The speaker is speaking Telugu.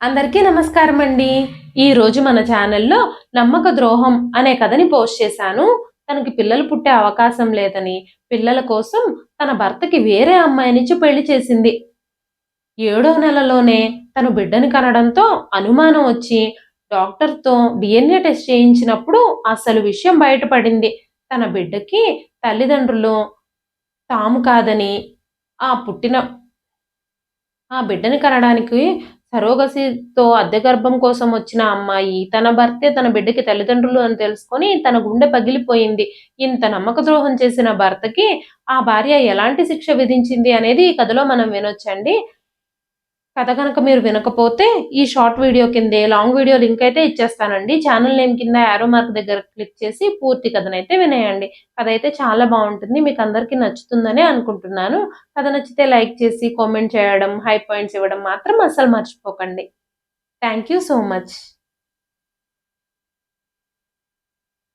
అందరికీ నమస్కారం అండి ఈ రోజు మన ఛానల్లో నమ్మక ద్రోహం అనే కథని పోస్ట్ చేశాను. తనకి పిల్లలు పుట్టే అవకాశం లేదని పిల్లల కోసం తన భర్తకి వేరే అమ్మాయినిచ్చి పెళ్ళి చేసింది. ఏడో నెలలోనే తను బిడ్డని కనడంతో అనుమానం వచ్చి డాక్టర్తో డిఎన్ఏ టెస్ట్ చేయించినప్పుడు అసలు విషయం బయటపడింది. తన బిడ్డకి తల్లిదండ్రులు తాము కాదని ఆ పుట్టిన ఆ బిడ్డని కనడానికి సరోగసితో అద్దె గర్భం కోసం వచ్చిన అమ్మాయి తన భర్తే తన బిడ్డకి తల్లిదండ్రులు అని తెలుసుకొని తన గుండె పగిలిపోయింది. ఇంత నమ్మక ద్రోహం చేసిన భర్తకి ఆ భార్య ఎలాంటి శిక్ష విధించింది అనేది ఈ కథలో మనం వినొచ్చండి. కథ కనుక మీరు వినకపోతే ఈ షార్ట్ వీడియో కిందే లాంగ్ వీడియో లింక్ అయితే ఇచ్చేస్తానండి. ఛానల్ నేమ్ కింద యారో మార్క్ దగ్గర క్లిక్ చేసి పూర్తి కథనైతే వినేయండి. కథ అయితే చాలా బాగుంటుంది మీకు అందరికీ నచ్చుతుందనే అనుకుంటున్నాను. కథ నచ్చితే లైక్ చేసి కామెంట్ చేయడం హై పాయింట్స్ ఇవ్వడం మాత్రం అస్సలు మర్చిపోకండి. Thank you so much.